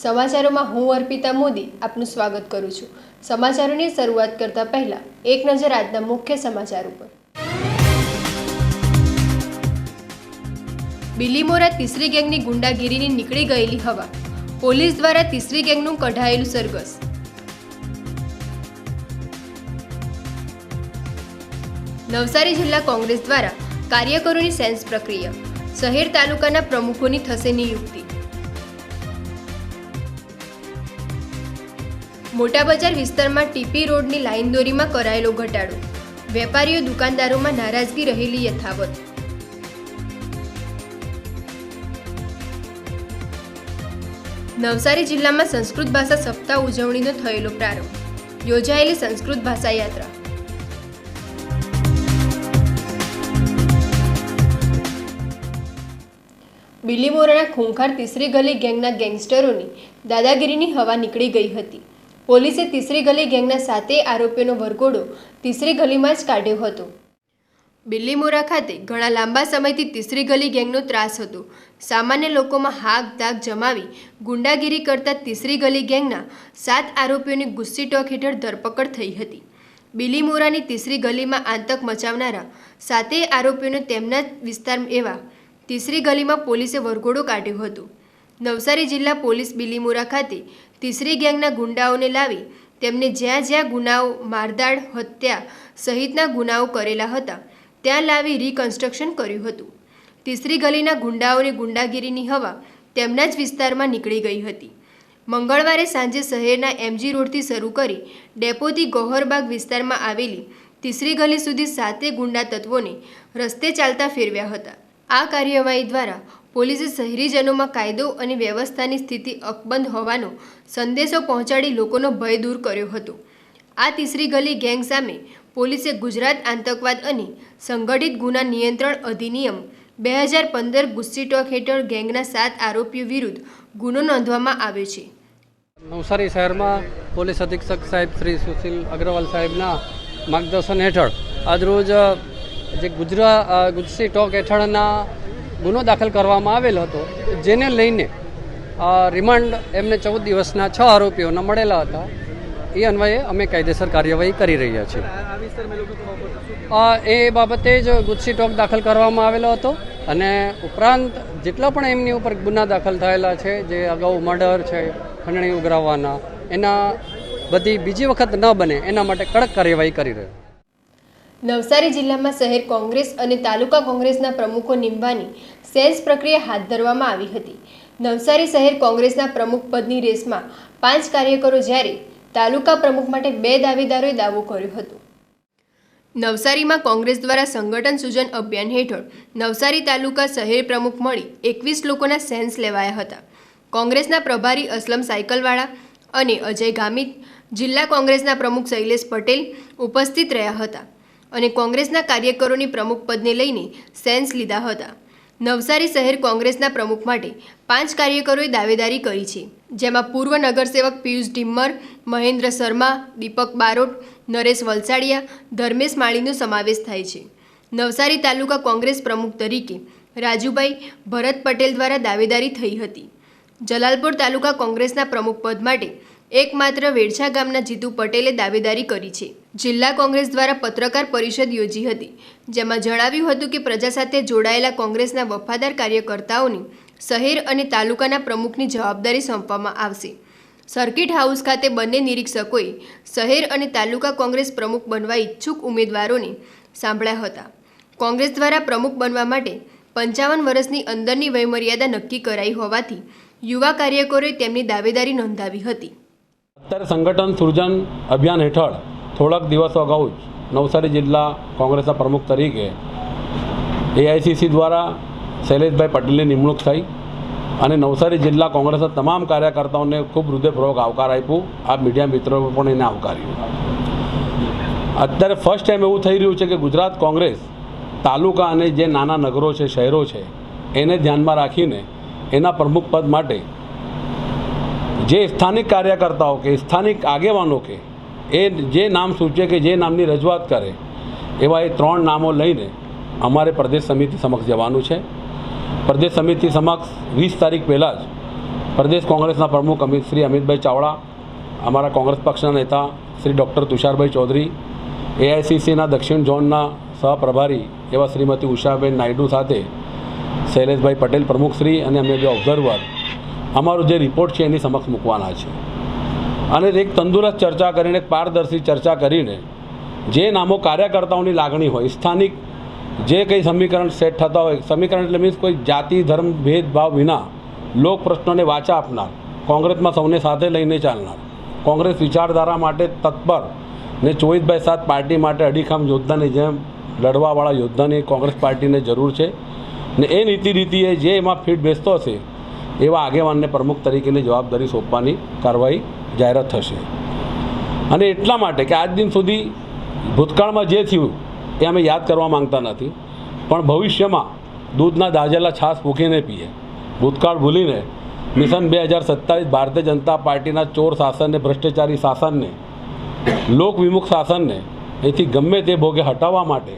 સમાચારોમાં હું અર્પિતા મોદી આપનું સ્વાગત કરું છું. સમાચારોની શરૂઆત કરતા પહેલા એક નજર આજના મુખ્ય સમાચાર ઉપર. બિલીમોરા તીસરી ગેંગની ગુંડાગીરીની નીકળી ગયેલી હવા. પોલીસ દ્વારા તીસરી ગેંગનું કઢાયેલું સરઘસ. નવસારી જિલ્લા કોંગ્રેસ દ્વારા કાર્યકરોની સેન્સ પ્રક્રિયા. શહેર તાલુકાના પ્રમુખોની થશે નિયુક્તિ. મોટા બજાર વિસ્તારમાં ટીપી રોડની લાઇન દોરીમાં કરાયેલો ઘટાડો. વેપારીઓ દુકાનદારોમાં નારાજગી રહેલી યથાવત. નવસારી જિલ્લામાં સંસ્કૃત ભાષા સપ્તાહ ઉજવણીનો થયેલો પ્રારંભ. યોજાયેલી સંસ્કૃત ભાષા યાત્રા. બિલીમોરાના ખૂંખાર તીસરી ગલી ગેંગના ગેંગસ્ટરોની દાદાગીરીની હવા નીકળી ગઈ હતી. પોલીસે તીસરી ગલી ગેંગના સાતેય આરોપીઓનો વરઘોડો તીસરી ગલીમાં જ કાઢ્યો હતો. બિલ્લીમોરા ખાતે ઘણા લાંબા સમયથી તીસરી ગલી ગેંગનો ત્રાસ હતો. સામાન્ય લોકોમાં હાક ધાક જમાવી ગુંડાગીરી કરતા તીસરી ગલી ગેંગના સાત આરોપીઓની ગુસ્સી ટોક હેઠળ ધરપકડ થઈ હતી. બિલીમોરાની તીસરી ગલીમાં આતંક મચાવનારા સાતેય આરોપીઓને તેમના વિસ્તાર એવા તીસરી ગલીમાં પોલીસે વરઘોડો કાઢ્યો હતો. નવસારી જિલ્લા પોલીસ બિલીમોરા ખાતે તીસરી ગેંગના ગુંડાઓને લાવી તેમને જ્યાં જ્યાં ગુનાઓ, મારદાડ, હત્યા સહિતના ગુનાઓ કરેલા હતા, ત્યાં લાવી રિકન્સ્ટ્રક્શન કર્યું હતું. તીસરી ગલીના ગુંડાઓની ગુંડાગીરીની હવા તેમના જ વિસ્તારમાં નીકળી ગઈ હતી. મંગળવારે સાંજે શહેરના એમજી રોડથી શરૂ કરી ડેપોથી ગોહરબાગ વિસ્તારમાં આવેલી તીસરી ગલી સુધી સાતે ગુંડા તત્વોને રસ્તે ચાલતા ફેરવ્યા હતા. આ કાર્યવાહી દ્વારા પોલીસે શહેરીજનોમાં કાયદો અને વ્યવસ્થાની સ્થિતિ અકબંધ હોવાનો સંદેશો પહોંચાડી લોકોનો ભય દૂર કર્યો હતો. આ તીસરી ગલી ગેંગ સામે પોલીસે ગુજરાત આતંકવાદ અને સંગઠિત ગુના નિયંત્રણ અધિનિયમ બે હજાર પંદર ગુસ્સી ટોક હેઠળ ગેંગના સાત આરોપીઓ વિરુદ્ધ ગુનો નોંધવામાં આવ્યો છે. નવસારી શહેરમાં પોલીસ અધિક્ષક સાહેબ શ્રી સુશીલ અગ્રવાલ સાહેબના માર્ગદર્શન હેઠળ આજરોજ જે ગુજરા ગુજસી ટોક હેઠળના ગુનો દાખલ કરવામાં આવેલ હતો, જેને લઈને રિમાન્ડ એમને ચૌદ દિવસના છ આરોપીઓના મળેલા હતા. એ અન્વયે અમે કાયદેસર કાર્યવાહી કરી રહ્યા છીએ. એ બાબતે જ ગુજસી ટોક દાખલ કરવામાં આવેલો હતો અને ઉપરાંત જેટલા પણ એમની ઉપર ગુના દાખલ થયેલા છે, જે અગાઉ મર્ડર છે, ખંડણી ઉઘરાવવાના, એના બધી બીજી વખત ન બને, એના માટે કડક કાર્યવાહી કરી રહ્યો નવસારી જિલ્લામાં શહેર કોંગ્રેસ અને તાલુકા કોંગ્રેસના પ્રમુખો નીમવાની સેન્સ પ્રક્રિયા હાથ ધરવામાં આવી હતી. નવસારી શહેર કોંગ્રેસના પ્રમુખ પદની રેસમાં પાંચ કાર્યકરો જ્યારે તાલુકા પ્રમુખ માટે બે દાવેદારોએ દાવો કર્યો હતો. નવસારીમાં કોંગ્રેસ દ્વારા સંગઠન સૂજન અભિયાન હેઠળ નવસારી તાલુકા શહેર પ્રમુખ મળી એકવીસ લોકોના સેન્સ લેવાયા હતા. કોંગ્રેસના પ્રભારી અસલમ સાયકલવાળા અને અજય ગામિત, જિલ્લા કોંગ્રેસના પ્રમુખ શૈલેષ પટેલ ઉપસ્થિત રહ્યા હતા. અને કોંગ્રેસના કાર્યકરોની પ્રમુખ પદને લઈને સેન્સ લીધા હતા. નવસારી શહેર કોંગ્રેસના પ્રમુખ માટે પાંચ કાર્યકરોએ દાવેદારી કરી છે, જેમાં પૂર્વ નગરસેવક પિયુષ ઢિમ્મર, મહેન્દ્ર શર્મા, દીપક બારોટ, નરેશ વલસાડિયા, ધર્મેશ માળીનો સમાવેશ થાય છે. નવસારી તાલુકા કોંગ્રેસ પ્રમુખ તરીકે રાજુભાઈ ભરત પટેલ દ્વારા દાવેદારી થઈ હતી. જલાલપુર તાલુકા કોંગ્રેસના પ્રમુખ પદ માટે એકમાત્ર વેડછા ગામના જીતુ પટેલે દાવેદારી કરી છે. જિલ્લા કોંગ્રેસ દ્વારા પત્રકાર પરિષદ યોજી હતી, જેમાં જણાવ્યું હતું કે પ્રજા સાથે જોડાયેલા કોંગ્રેસના વફાદાર કાર્યકર્તાઓને શહેર અને તાલુકાના પ્રમુખની જવાબદારી સોંપવામાં આવશે. સર્કિટ હાઉસ ખાતે બંને નિરીક્ષકોએ શહેર અને તાલુકા કોંગ્રેસ પ્રમુખ બનવા ઈચ્છુક ઉમેદવારોને સાંભળ્યા હતા. કોંગ્રેસ દ્વારા પ્રમુખ બનવા માટે પંચાવન વર્ષની અંદરની વયમર્યાદા નક્કી કરાઈ હોવાથી યુવા કાર્યકરોએ તેમની દાવેદારી નોંધાવી હતી. અત્યારે સંગઠન સૃજન અભિયાન હેઠળ થોડાક દિવસો અગાઉ જ નવસારી જિલ્લા કોંગ્રેસના પ્રમુખ તરીકે એઆઈસીસી દ્વારા શૈલેષભાઈ પટેલની નિમણૂક થઈ અને નવસારી જિલ્લા કોંગ્રેસના તમામ કાર્યકર્તાઓને ખૂબ હૃદયપૂર્વક આવકાર આપ્યું. આ મીડિયા મિત્રો પણ એને આવકાર્યું. અત્યારે ફર્સ્ટ ટાઈમ એવું થઈ રહ્યું છે કે ગુજરાત કોંગ્રેસ તાલુકા અને જે નાના નગરો છે, શહેરો છે, એને ધ્યાનમાં રાખીને એના પ્રમુખ પદ માટે જે સ્થાનિક કાર્યકર્તાઓ કે સ્થાનિક આગેવાનો કે એ જે નામ સૂચે કે જે નામની રજૂઆત કરે, એવા એ ત્રણ નામો લઈને અમારે પ્રદેશ સમિતિ સમક્ષ જવાનું છે. પ્રદેશ સમિતિ સમક્ષ વીસ તારીખ પહેલાં જ પ્રદેશ કોંગ્રેસના પ્રમુખ અમિત શ્રી અમિતભાઈ ચાવડા, અમારા કોંગ્રેસ પક્ષના નેતા શ્રી ડૉક્ટર તુષારભાઈ ચૌધરી, એઆઈસીસીના દક્ષિણ ઝોનના સહપ્રભારી એવા શ્રીમતી ઉષાબેન નાયડુ સાથે શૈલેષભાઈ પટેલ પ્રમુખશ્રી અને અમે બે ઓબ્ઝર્વર અમારો જે રિપોર્ટ છે એની સમક્ષ મૂકવાના છે. અને એક તંદુરસ્ત ચર્ચા કરીને, એક પારદર્શી ચર્ચા કરીને, જે નામો કાર્યકર્તાઓની લાગણી હોય, સ્થાનિક જે કંઈ સમીકરણ સેટ થતા હોય, સમીકરણ એટલે મીન્સ કોઈ જાતિ, ધર્મ ભેદભાવ વિના લોક પ્રશ્નોને વાચા આપનાર, કોંગ્રેસમાં સૌને સાથે લઈને ચાલનાર, કોંગ્રેસ વિચારધારા માટે તત્પર ને ચોવીસભાઈ સાત પાર્ટી માટે અડીખામ યોદ્ધાની જેમ લડવાવાળા યોદ્ધાની કોંગ્રેસ પાર્ટીને જરૂર છે. ને એ નીતિ રીતિએ જે એમાં ફીટ બેસતો હશે એવા આગેવાનને પ્રમુખ તરીકેની જવાબદારી સોંપવાની કાર્યવાહી જાહેરાત થશે. અને એટલા માટે કે આજ દિન સુધી ભૂતકાળમાં જે થયું, એ અમે યાદ કરવા માંગતા નથી, પણ ભવિષ્યમાં દૂધના દાજેલા છાશ ફૂંકીને પીએ, ભૂતકાળ ભૂલીને મિશન બે હજાર સત્તાવીસ ભારતીય જનતા પાર્ટીના ચોર શાસનને, ભ્રષ્ટાચારી શાસનને લોક વિમુખ શાસનને, એથી ગમે તે ભોગે હટાવવા માટે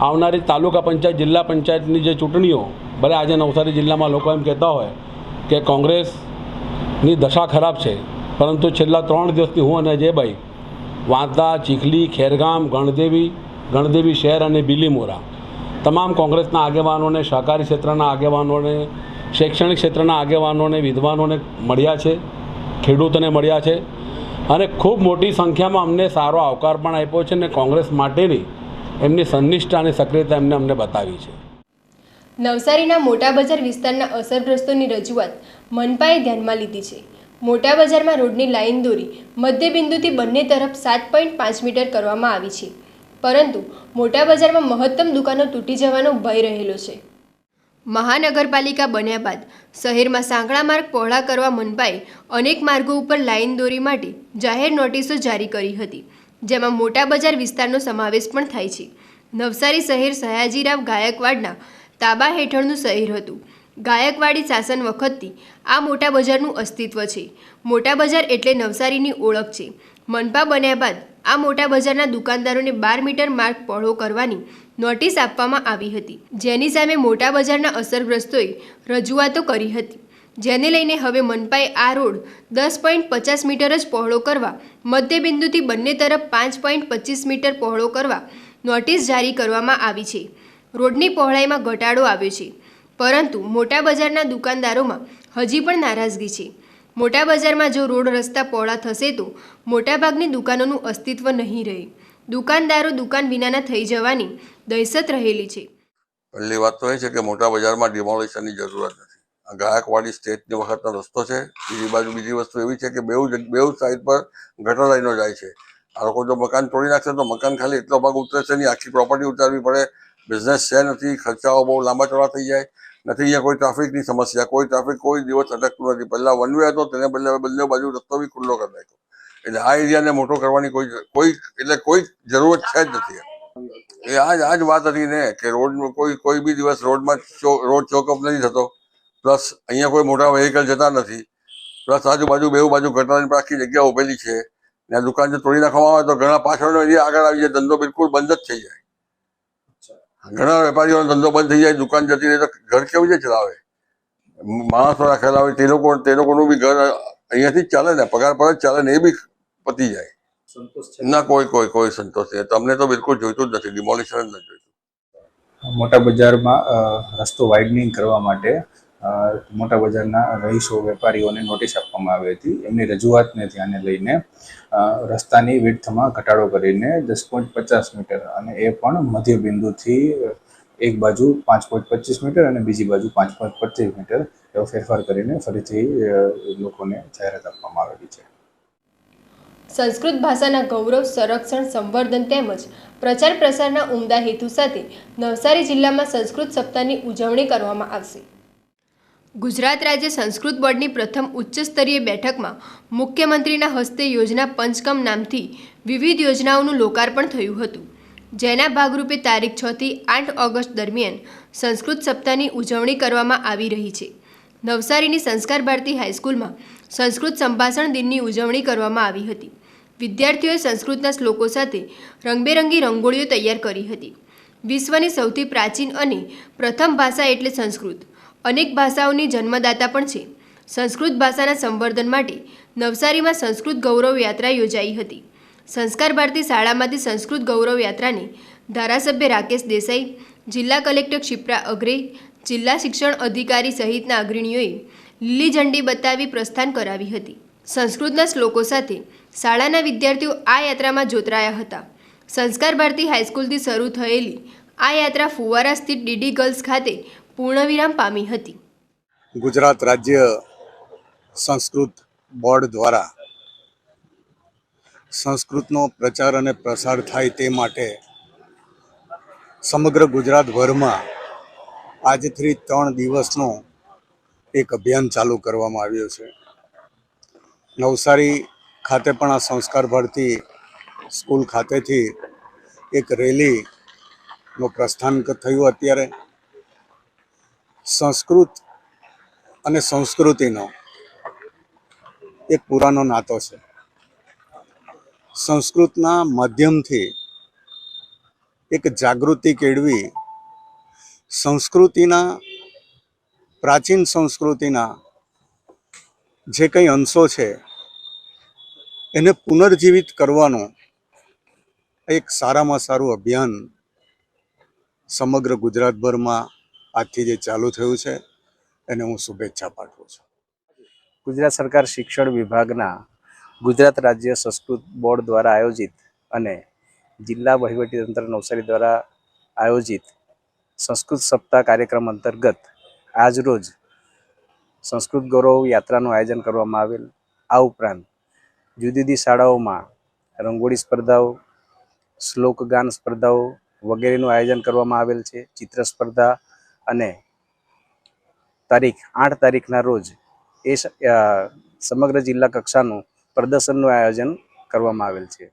આવનારી તાલુકા પંચાયત, જિલ્લા પંચાયતની જે ચૂંટણીઓ, ભલે આજે નવસારી જિલ્લામાં લોકો એમ કહેતા હોય કે કોંગ્રેસની દશા ખરાબ છે. પરંતુ છેલ્લા ત્રણ દિવસથી હું અને અજયભાઈ વાંતા ચીખલી, ખેરગામ, ગણદેવી ગણદેવી શહેર અને બિલીમોરા તમામ કોંગ્રેસના આગેવાનોને સહકારી ક્ષેત્રના આગેવાનોને, શૈક્ષણિક ક્ષેત્રના આગેવાનોને, વિદ્વાનોને મળ્યા છે, ખેડૂતોને મળ્યા છે અને ખૂબ મોટી સંખ્યામાં અમને સારો આવકાર પણ આપ્યો છે અને કોંગ્રેસ માટેની એમની સંનિષ્ઠા અને સક્રિયતા એમને અમને બતાવી છે. નવસારીના મોટા બજાર વિસ્તારના અસરગ્રસ્તોની રજૂઆત મનપાએ ધ્યાનમાં લીધી છે. મોટા બજારમાં રોડની લાઇન દોરી મધ્યબિંદુથી બંને તરફ સાત પોઈન્ટ પાંચ મીટર કરવામાં આવી છે. પરંતુ મોટા બજારમાં મહત્તમ દુકાનો તૂટી જવાનો ભય રહેલો છે. મહાનગરપાલિકા બન્યા બાદ શહેરમાં સાંકડા માર્ગ પહોળા કરવા મનપાએ અનેક માર્ગો ઉપર લાઇન દોરી માટે જાહેર નોટિસો જારી કરી હતી, જેમાં મોટા બજાર વિસ્તારનો સમાવેશ પણ થાય છે. નવસારી શહેર સયાજીરાવ ગાયકવાડના તાબા હેઠળનું શહેર હતું. ગાયકવાડી શાસન વખતથી આ મોટા બજારનું અસ્તિત્વ છે. મોટા બજાર એટલે નવસારીની ઓળખ છે. મનપા બન્યા બાદ આ મોટા બજારના દુકાનદારોને બાર મીટર માર્ગ પહોળો કરવાની નોટિસ આપવામાં આવી હતી. જેની સામે મોટા બજારના અસરગ્રસ્તોએ રજૂઆતો કરી હતી. જેને લઈને હવે મનપાએ આ રોડ દસ પોઈન્ટ પચાસ મીટર જ પહોળો કરવા, મધ્યબિંદુથી બંને તરફ પાંચ પોઈન્ટ પચીસ મીટર પહોળો કરવા નોટિસ જારી કરવામાં આવી છે. રોડની પહોળાઈમાં ઘટાડો આવ્યો છે. પરંતુ મોટા બજારના દુકાનદારોમાં હજી પણ નારાજગી છે. મોટા બજારમાં જો રોડ રસ્તા પહોળા થશે તો મોટાભાગની દુકાનોનું અસ્તિત્વ નહીં રહે. દુકાનદારો દુકાન વિનાના થઈ જવાની દહેશત રહેલી છે. પહેલી વાત તો એ છે કે મોટા બજારમાં ડિમોલિશનની જરૂરત નથી. આ ગાયકવાડી સ્ટેટની વખતનો રસ્તો છે. બીજી બાજુ બીજી વસ્તુ એવી છે કે બેઉ બેઉ સાઈડ પર ગટર લાઈનો જાય છે. આ લોકો જો મકાન તોડી નાખશે તો મકાન ખાલી એટલો ભાગ ઉતરશે નહીં. આખી પ્રોપર્ટી ઉતારવી પડે. બિઝનેસ છે નથી, ખર્ચાઓ બહુ લાંબા ચોડા થઈ જાય. નથી, અહીંયા કોઈ ટ્રાફિકની સમસ્યા, કોઈ ટ્રાફિક કોઈ દિવસ અટકતું નથી. પહેલાં વન વે હતો, તેને બદલે બંને બાજુ રસ્તો બી ખુલ્લો કરી નાખ્યો. એટલે આ એરિયાને મોટો કરવાની કોઈ કોઈ, એટલે કોઈ જરૂરત છે જ નથી. એ આ જ વાત હતી ને કે રોડ, કોઈ કોઈ બી દિવસ રોડમાં રોડ ચોકઅપ નથી થતો. પ્લસ અહીંયા કોઈ મોટા વેહિકલ જતા નથી. પ્લસ આજુબાજુ બેઉ બાજુ ઘટનાની આખી જગ્યા ઉભેલી છે. ને દુકાન જો તોડી નાખવામાં આવે તો ઘણા પાછળનો એરિયા આગળ આવી જાય. ધંધો બિલકુલ બંધ જ થઈ જાય. ઘણા વેપારીઓનો ધંધો બંધ થઈ જાય દુકાન જતી રહે તો ઘર કેવી રીતે ચલાવે? માણસો રાખેલા હોય તે લોકો તે લોકોનું બી ઘર અહીંયાથી જ ચાલે ને પગાર પર જ ચાલે ને એ બી પતી જાય. ના કોઈ કોઈ કોઈ સંતોષ નહીં. તમને તો બિલકુલ જોઈતું જ નથી ડિમોલિશન જ નથી જોઈતું. મોટા બજારમાં રસ્તો વાઇડનિંગ કરવા માટે મોટા બજારના રહીશો, વેપારીઓને નોટિસ આપવામાં આવી હતી. એમની રજૂઆતને ધ્યાને લઈને રસ્તાની વિડ્થમાં ઘટાડો કરીને દસ પોઈન્ટ પચાસ મીટર અને એ પણ મધ્યબિંદુથી એક બાજુ પાંચ પોઈન્ટ પચીસ મીટર અને બીજી બાજુ પાંચ પોઈન્ટ પચીસ મીટર એવો ફેરફાર કરીને ફરીથી લોકોને જાહેરાત આપવામાં આવેલી છે. સંસ્કૃત ભાષાના ગૌરવ, સંરક્ષણ, સંવર્ધન તેમજ પ્રચાર પ્રસારના ઉમદા હેતુ સાથે નવસારી જિલ્લામાં સંસ્કૃત સપ્તાહની ઉજવણી કરવામાં આવશે. ગુજરાત રાજ્ય સંસ્કૃત બોર્ડની પ્રથમ ઉચ્ચ સ્તરીય બેઠકમાં મુખ્યમંત્રીના હસ્તે યોજના પંચકમ નામથી વિવિધ યોજનાઓનું લોકાર્પણ થયું હતું. જેના ભાગરૂપે તારીખ છથી આઠ ઓગસ્ટ દરમિયાન સંસ્કૃત સપ્તાહની ઉજવણી કરવામાં આવી રહી છે. નવસારીની સંસ્કાર ભારતી હાઈસ્કૂલમાં સંસ્કૃત સંભાષણ દિનની ઉજવણી કરવામાં આવી હતી. વિદ્યાર્થીઓએ સંસ્કૃતના શ્લોકો સાથે રંગબેરંગી રંગોળીઓ તૈયાર કરી હતી. વિશ્વની સૌથી પ્રાચીન અને પ્રથમ ભાષા એટલે સંસ્કૃત. અનેક ભાષાઓની જન્મદાતા પણ છે. સંસ્કૃત ભાષાના સંવર્ધન માટે નવસારીમાં સંસ્કૃત ગૌરવ યાત્રા યોજાઈ હતી. સંસ્કાર ભારતી શાળામાંથી સંસ્કૃત ગૌરવ યાત્રાને ધારાસભ્ય રાકેશ દેસાઈ, જિલ્લા કલેક્ટર ક્ષિપ્રા અગ્રે જિલ્લા શિક્ષણ અધિકારી સહિતના અગ્રણીઓએ લીલી ઝંડી બતાવી પ્રસ્થાન કરાવી હતી. સંસ્કૃતના શ્લોકો સાથે શાળાના વિદ્યાર્થીઓ આ યાત્રામાં જોતરાયા હતા. સંસ્કાર ભારતી હાઈસ્કૂલથી શરૂ થયેલી આ યાત્રા ફુવારા સ્થિત ડીડી ગર્લ્સ ખાતે પૂર્ણવિરામ પામી હતી. ગુજરાત રાજ્ય સંસ્કૃત બોર્ડ દ્વારા સંસ્કૃતનો પ્રચાર અને પ્રસાર થાય તે માટે સમગ્ર ગુજરાતભરમાં આજથી ત્રણ દિવસનો એક અભિયાન ચાલુ કરવામાં આવ્યો છે. નવસારી ખાતે પણ આ સંસ્કાર ભારતી સ્કૂલ ખાતેથી એક રેલીનું પ્રસ્થાન થયું અત્યારે. સંસ્કૃત અને સંસ્કૃતિનો એક પુરાનો નાતો છે. સંસ્કૃતના માધ્યમથી એક જાગૃતિ કેળવી સંસ્કૃતિના, પ્રાચીન સંસ્કૃતિના જે કંઈ અંશો છે, એને પુનર્જીવિત કરવાનું એક સારામાં સારું અભિયાન સમગ્ર ગુજરાતભરમાં આજથી જે ચાલુ થયું છે, એને હું શુભેચ્છા પાઠવું છું. ગુજરાત સરકાર શિક્ષણ વિભાગના ગુજરાત રાજ્ય સંસ્કૃત બોર્ડ દ્વારા આયોજિત અને જિલ્લા વહીવટીતંત્ર નવસારી દ્વારા આયોજિત સંસ્કૃત સપ્તાહ કાર્યક્રમ અંતર્ગત આજરોજ સંસ્કૃત ગૌરવ યાત્રાનું આયોજન કરવામાં આવેલ. આ ઉપરાંત જુદી જુદી શાળાઓમાં રંગોળી સ્પર્ધાઓ, શ્લોક ગાન સ્પર્ધાઓ વગેરેનું આયોજન કરવામાં આવેલ છે. ચિત્ર સ્પર્ધા અને તારીખ, આઠ તારીખના રોજ એ સમગ્ર જિલ્લા કક્ષાનું પ્રદર્શનનું આયોજન કરવામાં આવેલ છે.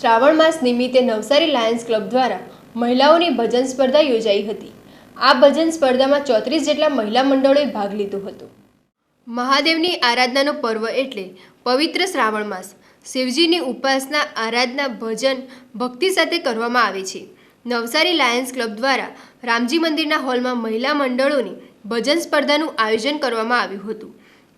શ્રાવણ માસ નિમિત્તે નવસારી લાયન્સ ક્લબ દ્વારા મહિલાઓની ભજન સ્પર્ધા યોજાઈ હતી. આ ભજન સ્પર્ધામાં ચોત્રીસ જેટલા મહિલા મંડળોએ ભાગ લીધો હતો. મહાદેવની આરાધનાનો પર્વ એટલે પવિત્ર શ્રાવણ માસ. શિવજીની ઉપાસના, આરાધના, ભજન ભક્તિ સાથે કરવામાં આવે છે. નવસારી લાયન્સ ક્લબ દ્વારા રામજી મંદિરના હોલમાં મહિલા મંડળોની ભજન સ્પર્ધાનું આયોજન કરવામાં આવ્યું હતું.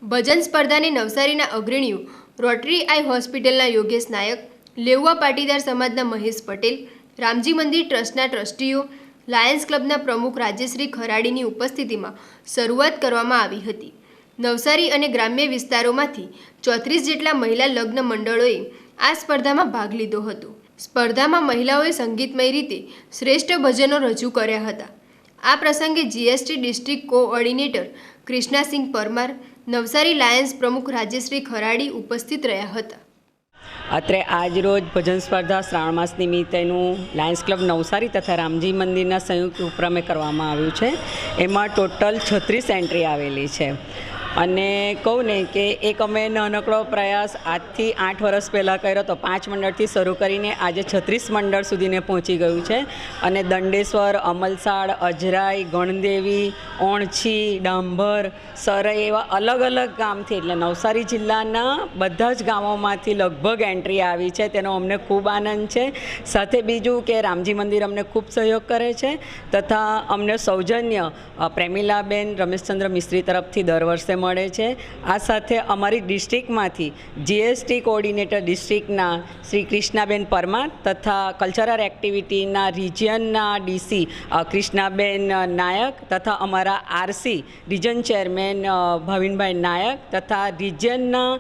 ભજન સ્પર્ધાને નવસારીના અગ્રણીઓ રોટરી આઈ હોસ્પિટલના યોગેશ નાયક, લેઉવા પાટીદાર સમાજના મહેશ પટેલ, રામજી મંદિર ટ્રસ્ટના ટ્રસ્ટીઓ, લાયન્સ ક્લબના પ્રમુખ રાજેશ્રી ખરાડીની ઉપસ્થિતિમાં શરૂઆત કરવામાં આવી હતી. નવસારી અને ગ્રામ્ય વિસ્તારોમાંથી ચોત્રીસ જેટલા મહિલા લગ્ન મંડળોએ આ સ્પર્ધામાં ભાગ લીધો હતો. સ્પર્ધામાં મહિલાઓએ સંગીતમય રીતે શ્રેષ્ઠ ભજનો રજૂ કર્યા હતા. આ પ્રસંગે GST district coordinator Krishnasinh Parmar, Navsari lions પ્રમુખ રાજેશ્રી ખરાડી ઉપસ્થિત રહ્યા હતા. અત્રે આજ રોજ ભજન સ્પર્ધા શ્રાવણ માસ નિમિત્તેનું લાયન્સ ક્લબ નવસારી તથા રામજી મંદિરના સંયુક્ત ઉપક્રમે કરવામાં આવ્યું છે. એમાં ટોટલ છત્રીસ એન્ટ્રી આવેલી છે. અને કહું ને કે એક અમે નાનકડો પ્રયાસ આજથી આઠ વર્ષ પહેલાં કર્યો તો પાંચ મંડળથી શરૂ કરીને આજે છત્રીસ મંડળ સુધીને પહોંચી ગયું છે. અને દંડેશ્વર, અમલસાડ, અજરાઈ, ગણદેવી, ઓણછી, ડાંભર, સરઈ એવા અલગ અલગ ગામથી એટલે નવસારી જિલ્લાના બધા જ ગામોમાંથી લગભગ એન્ટ્રી આવી છે. તેનો અમને ખૂબ આનંદ છે. સાથે બીજું કે રામજી મંદિર અમને ખૂબ સહયોગ કરે છે. તથા અમને સૌજન્ય પ્રેમિલાબેન, રમેશચંદ્ર મિસ્ત્રી તરફથી દર વર્ષે મળે છે. આ સાથે અમારી ડિસ્ટ્રિક્ટમાંથી જીએસટી કોઓર્ડિનેટર ડિસ્ટ્રિક્ટના શ્રી કૃષ્ણાબેન પરમાર તથા કલ્ચરલ એક્ટિવિટીના રિજિયનના ડીસી કૃષ્ણાબેન નાયક તથા અમારા RC region chairman Bhavinbhai Nayak તથા રિજિયનના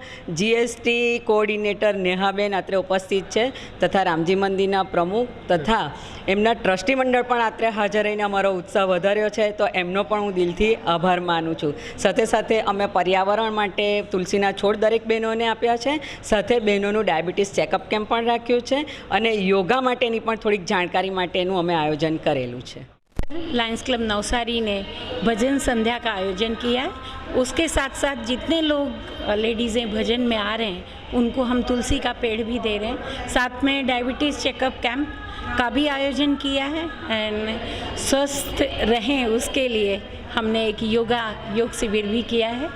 જીએસટી કોઓર્ડિનેટર નેહાબેન અત્રે ઉપસ્થિત છે તથા રામજી મંદિરના પ્રમુખ તથા એમના ટ્રસ્ટી મંડળ પણ અત્રે હાજર રહીને અમારો ઉત્સાહ વધાર્યો છે. તો એમનો પણ હું દિલથી આભાર માનું છું. સાથે સાથે અમે પર્યાવરણ માટે તુલસીના છોડ દરેક બહેનોને આપ્યા છે સાથે બહેનોનું ડાયાબિટીસ ચેકઅપ કેમ્પ પણ રાખ્યું છે અને યોગા માટેની પણ થોડીક જાણકારી માટેનું અમે આયોજન કરેલું છે लायंस क्लब नवसारी ने भजन संध्या का आयोजन किया है उसके साथ साथ जितने लोग लेडीज़ें भजन में आ रहे हैं उनको हम तुलसी का पेड़ भी दे रहे हैं साथ में डायबिटीज़ चेकअप कैंप का भी आयोजन किया है एंड स्वस्थ रहें उसके लिए हमने एक योगा, योग शिविर भी किया है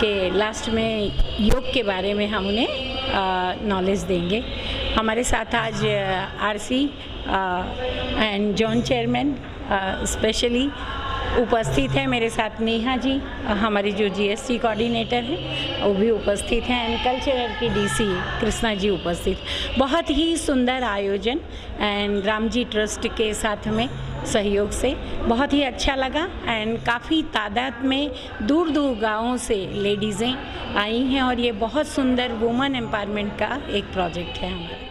कि लास्ट में योग के बारे में हम उन्हें नॉलेज देंगे। हमारे साथ आज RC and zone chairman specially उपस्थित है मेरे साथ नेहा जी अ, हमारी जो जीएसटी कोऑर्डिनेटर हैं वो भी उपस्थित हैं एंड कल्चरल की डीसी कृष्णा जी उपस्थित बहुत ही सुंदर आयोजन एंड राम जी ट्रस्ट के साथ में सहयोग से बहुत ही अच्छा लगा एंड काफ़ी तादाद में दूर दूर गांवों से लेडीज़ें आई हैं और ये बहुत सुंदर वुमेन एम्पावरमेंट का एक प्रोजेक्ट है हमारा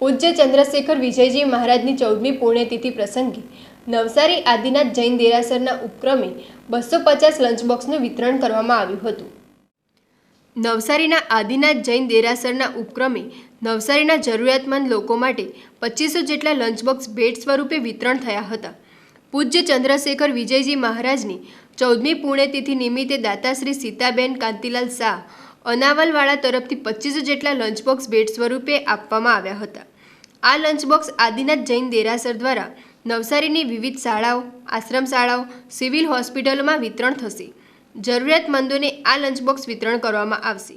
પૂજ્ય ચંદ્રશેખર વિજયજી મહારાજની ચૌદમી પુણ્યતિથિ પ્રસંગે નવસારી આદિનાથ જૈન દેરાસરના ઉપક્રમે બસો પચાસ લંચ બોક્સનું વિતરણ કરવામાં આવ્યું હતું. નવસારીના આદિનાથ જૈન દેરાસરના ઉપક્રમે નવસારીના જરૂરિયાતમંદ લોકો માટે પચીસો જેટલા લંચ બોક્સ ભેટ સ્વરૂપે વિતરણ થયા હતા. પૂજ્ય ચંદ્રશેખર વિજયજી મહારાજની ચૌદમી પુણ્યતિથિ નિમિત્તે દાતાશ્રી સીતાબેન કાંતિલાલ શાહ અનાવલવાળા તરફથી પચીસો જેટલા લંચ બોક્સ ભેટ સ્વરૂપે આપવામાં આવ્યા હતા. આ લંચ બોક્સ આદિનાથ જૈન દેરાસર દ્વારા નવસારીની વિવિધ શાળાઓ, આશ્રમ શાળાઓ, સિવિલ હોસ્પિટલોમાં વિતરણ થશે. જરૂરિયાતમંદોને આ લંચ બોક્સ વિતરણ કરવામાં આવશે.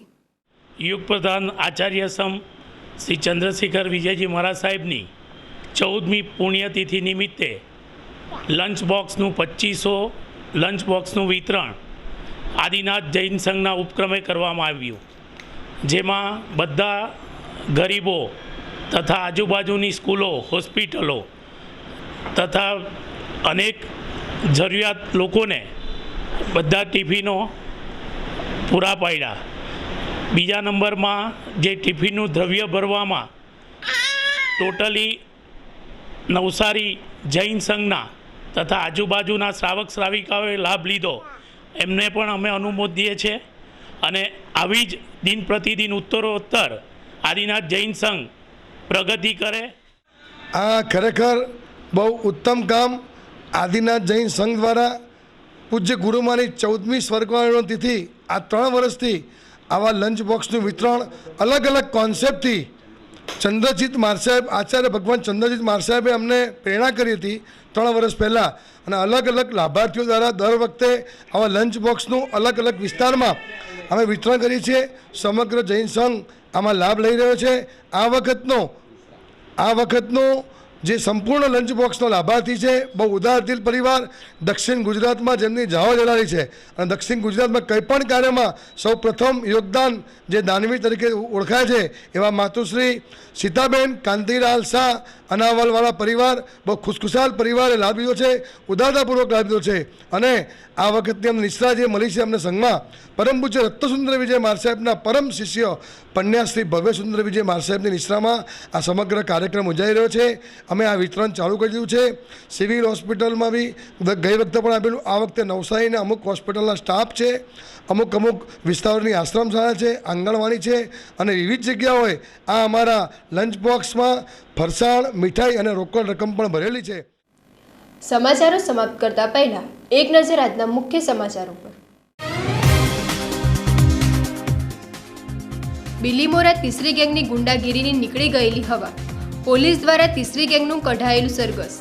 યુગ પ્રધાન આચાર્ય સમ શ્રી ચંદ્રશેખર વિજયજી મહારાજ સાહેબની ચૌદમી પુણ્યતિથિ નિમિત્તે લંચ બોક્સનું પચીસો લંચ બોક્સનું વિતરણ આદિનાથ જૈન સંઘના ઉપક્રમે કરવામાં આવ્યું. જેમાં બધા ગરીબો તથા આજુબાજુની સ્કૂલો, હોસ્પિટલો તથા અનેક જરૂરિયાત લોકોને બધા ટિફિનો પૂરા પાડ્યા. બીજા નંબરમાં જે ટિફિનનું દ્રવ્ય ભરવામાં ટોટલી નવસારી જૈન સંઘના તથા આજુબાજુના શ્રાવક શ્રાવિકાઓએ લાભ લીધો. એમને પણ અમે અનુમોદીએ છીએ અને આવી જ દિન પ્રતિદિન ઉત્તરોત્તર આદિનાથ જૈન સંઘ પ્રગતિ કરે. આ ખરેખર બહુ ઉત્તમ કામ આદિનાથ જૈન સંઘ દ્વારા પૂજ્ય ગુરુમાની ચૌદમી સ્વર્ગવાળીનો તિથિ આ ત્રણ વર્ષથી આવા લંચ બોક્સનું વિતરણ અલગ અલગ કોન્સેપ્ટથી ચંદ્રજીત માર સાહેબ, આચાર્ય ભગવાન ચંદ્રજીત માર સાહેબે અમને પ્રેરણા કરી હતી ત્રણ વર્ષ પહેલાં. અને અલગ અલગ લાભાર્થીઓ દ્વારા દર વખતે આવા લંચ બોક્સનું અલગ અલગ વિસ્તારમાં અમે વિતરણ કરીએ છીએ. સમગ્ર જૈન સંઘ આમાં લાભ લઈ રહ્યો છે. આ વખતનો આ વખતનો જે સંપૂર્ણ લંચ બોક્સનો લાભાર્થી છે, બહુ ઉદારતીલ પરિવાર, દક્ષિણ ગુજરાતમાં જેમની જાવા જલાલી છે. અને દક્ષિણ ગુજરાતમાં કંઈ પણ કાર્યમાં સૌ પ્રથમ યોગદાન જે દાનવી તરીકે ઓળખાય છે, એવા માતુશ્રી સીતાબેન, કાંતિલાલ શાહ, અનાવલવાળા પરિવાર, બહુ ખુશખુશાલ પરિવારે લાભ લીધો છે, ઉદારતાપૂર્વક લાભ લીધો છે. અને આ વખતની અમને નિષ્ઠા જે મળી છે અમને સંઘમાં પરમ પૂજ્ય રત્નસુંદર વિજય માર સાહેબના પરમ શિષ્ય પન્યાશ્રી ભવ્ય સુંદર વિજય માર સાહેબની નિશ્રામાં આ સમગ્ર કાર્યક્રમ ઉજાઈ રહ્યો છે. અમે આ વિતરણ ચાલુ કરી દીધું છે. સિવિલ હોસ્પિટલમાં બી ગઈ વખતે પણ આપેલું આ વખતે નવસારીના અમુક હોસ્પિટલના સ્ટાફ છે. અમુક અમુક વિસ્તારોની આશ્રમ શાળા છે, આંગણવાડી છે અને વિવિધ જગ્યાઓએ આ અમારા લંચ બોક્સમાં ફરસાણ, મીઠાઈ અને રોકડ રકમ પણ ભરેલી છે. સમાચારો સમાપ્ત કરતા પહેલા એક નજર આજના મુખ્ય સમાચારો પર. બિલીમોરા તીસરી ગેંગની ગુંડાગીરીની નીકળી ગયેલી હવા. પોલીસ દ્વારા તીસરી ગેંગનું કઢાયેલું સરઘસ.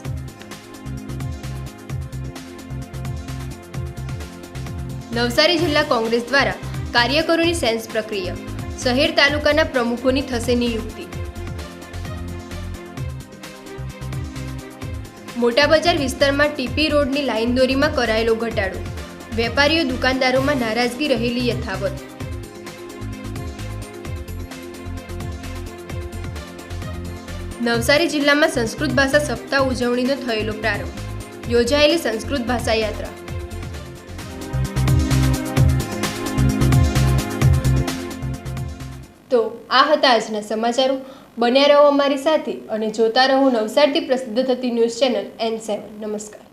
નવસારી જિલ્લા કોંગ્રેસ દ્વારા કાર્યકરોની સેન્સ પ્રક્રિયા. શહેર તાલુકાના પ્રમુખોની થશે નિયુક્તિ. મોટા બજાર વિસ્તારમાં ટીપી રોડની લાઇન દોરીમાં કરાયેલો ઘટાડો. વેપારીઓ દુકાનદારોમાં નારાજગી રહેલી યથાવત. નવસારી જિલ્લામાં સંસ્કૃત ભાષા સપ્તાહ ઉજવણીનો થયેલો પ્રારંભ. યોજાયેલી સંસ્કૃત ભાષા યાત્રા તો આ હતા આજના સમાચારો. બન્યા રહો અમારી સાથે અને જોતા રહો નવસારીથી પ્રસિદ્ધ થતી ન્યૂઝ ચેનલ એન સેવન. નમસ્કાર.